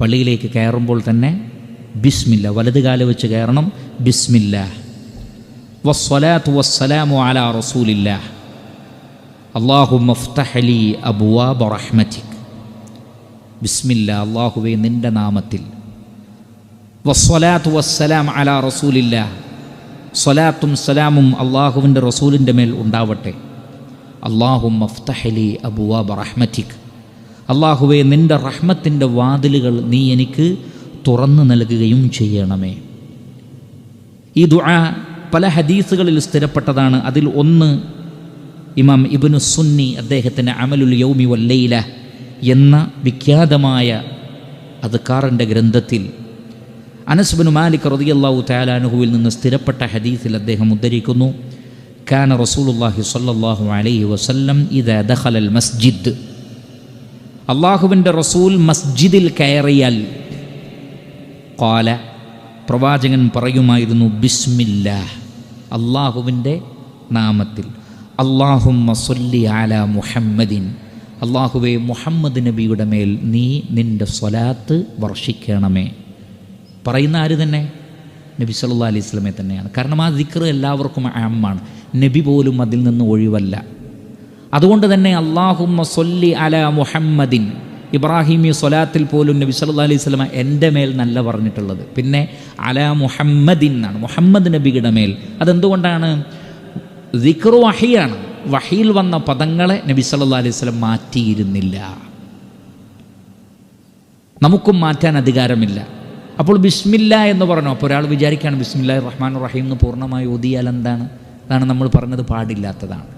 പള്ളിയിലേക്ക് കയറുമ്പോൾ തന്നെ ബിസ്മില്ല വലത് കാൽ വെച്ച് കയറണം ബിസ്മില്ല. വസ്സലാത്തു വസ്സലാമു അലാ റസൂലില്ല. അള്ളാഹു മഫ്തഹലി അബുവാ ബറഹ്മറ്റിക് ബിസ്മില്ല അള്ളാഹുവെ നിന്റെ നാമത്തിൽ. വസ്സലാത്തു വസ്സലാം അലാ റസൂലില്ല. സ്വലാത്തും സലാമും അള്ളാഹുവിന്റെ റസൂലിന്റെ മേൽ ഉണ്ടാവട്ടെ. അള്ളാഹു മഫ്തഹലി അബുവാ റഹ്മറ്റിക് അള്ളാഹുവെ നിന്റെ റഹ്മത്തിന്റെ വാതിലുകൾ നീ എനിക്ക് തുറന്നു നൽകുകയും ചെയ്യണമേ. ഈ ദുആ പല ഹദീസുകളിൽ സ്ഥിരപ്പെട്ടതാണ്. അതിൽ ഒന്ന് ഇമാം ഇബിനു സുന്നി അദ്ദേഹത്തിന്റെ അമലുൽ യൗമി വല്ലയില എന്ന വിഖ്യാതമായ അദ്കാറിന്റെ ഗ്രന്ഥത്തിൽ അനസ്ബിനു മാലിക് റതിയല്ലാഹു താലാനുഹുവിൽ നിന്ന് സ്ഥിരപ്പെട്ട ഹദീസിൽ അദ്ദേഹം ഉദ്ധരിക്കുന്നു കാന റസൂലുല്ലാഹി സ്വല്ലല്ലാഹു അലൈഹി വസല്ലം ഇദാ ദഖലൽ മസ്ജിദ്. അള്ളാഹുവിന്റെ റസൂൽ മസ്ജിദിൽ കയറിയാൽ കാല പ്രവാചകൻ പറയുമായിരുന്നു ബിസ്മില്ല അള്ളാഹുവിന്റെ നാമത്തിൽ. അള്ളാഹുമ്മ മസൊല്ലി ആല മുഹമ്മദിൻ. അള്ളാഹുവെ മുഹമ്മദ് നബിയുടെ മേൽ നീ നിന്റെ സ്വലാത്ത് വർഷിക്കണമേ. പറയുന്ന ആര് തന്നെ? നബി സല്ലാ അലൈഹി സ്വലമെ തന്നെയാണ്. കാരണം ആ ദിക്ർ എല്ലാവർക്കും ആമാണ്. നബി പോലും അതിൽ നിന്ന് ഒഴിവല്ല. അതുകൊണ്ട് തന്നെ അള്ളാഹുമ്മ സൊല്ലി അല മുഹമ്മദിൻ. ഇബ്രാഹിമി സ്വലാത്തിൽ പോലും നബി സല്ലാ അലൈഹി സ്വലമ എന്റെ മേൽ നല്ല പറഞ്ഞിട്ടുള്ളത്. പിന്നെ അല മുഹമ്മദിൻ എന്നാണ്. മുഹമ്മദ് നബിയുടെ മേൽ. അതെന്തുകൊണ്ടാണ്? ദിക്റു വഹിയാണ്. വഹിയിൽ വന്ന പദങ്ങളെ നബി സല്ലാ അലൈഹി സ്വലം മാറ്റിയിരുന്നില്ല. നമുക്കും മാറ്റാൻ അധികാരമില്ല. അപ്പോൾ ബിസ്മില്ല എന്ന് പറഞ്ഞു? അപ്പോൾ ഒരാൾ വിചാരിക്കുകയാണ് ബിസ്മില്ലാ റഹ്മാൻ റഹീം എന്ന് പൂർണമായി ഓതിയാൽ എന്താണ്? അതാണ് നമ്മൾ പറഞ്ഞത് പാടില്ലാത്തതാണ്.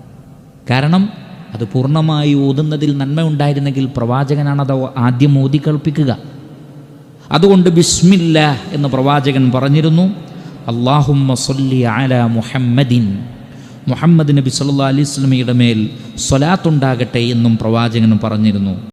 കാരണം അത് പൂർണമായി ഓതുന്നതിൽ നന്മ ഉണ്ടായിരുന്നെങ്കിൽ പ്രവാചകനാണ് അത് ആദ്യം ഓതി കൽപ്പിക്കുക അതുകൊണ്ട് ബിസ്മില്ല എന്ന് പ്രവാചകൻ പറഞ്ഞിരുന്നു അള്ളാഹുമ്മ സൊല്ലി ആല മുഹമ്മദിൻ. മുഹമ്മദ് നബി സല്ലാ അലൈഹി മേൽ സ്വലാത്തുണ്ടാകട്ടെ എന്നും പ്രവാചകൻ പറഞ്ഞിരുന്നു.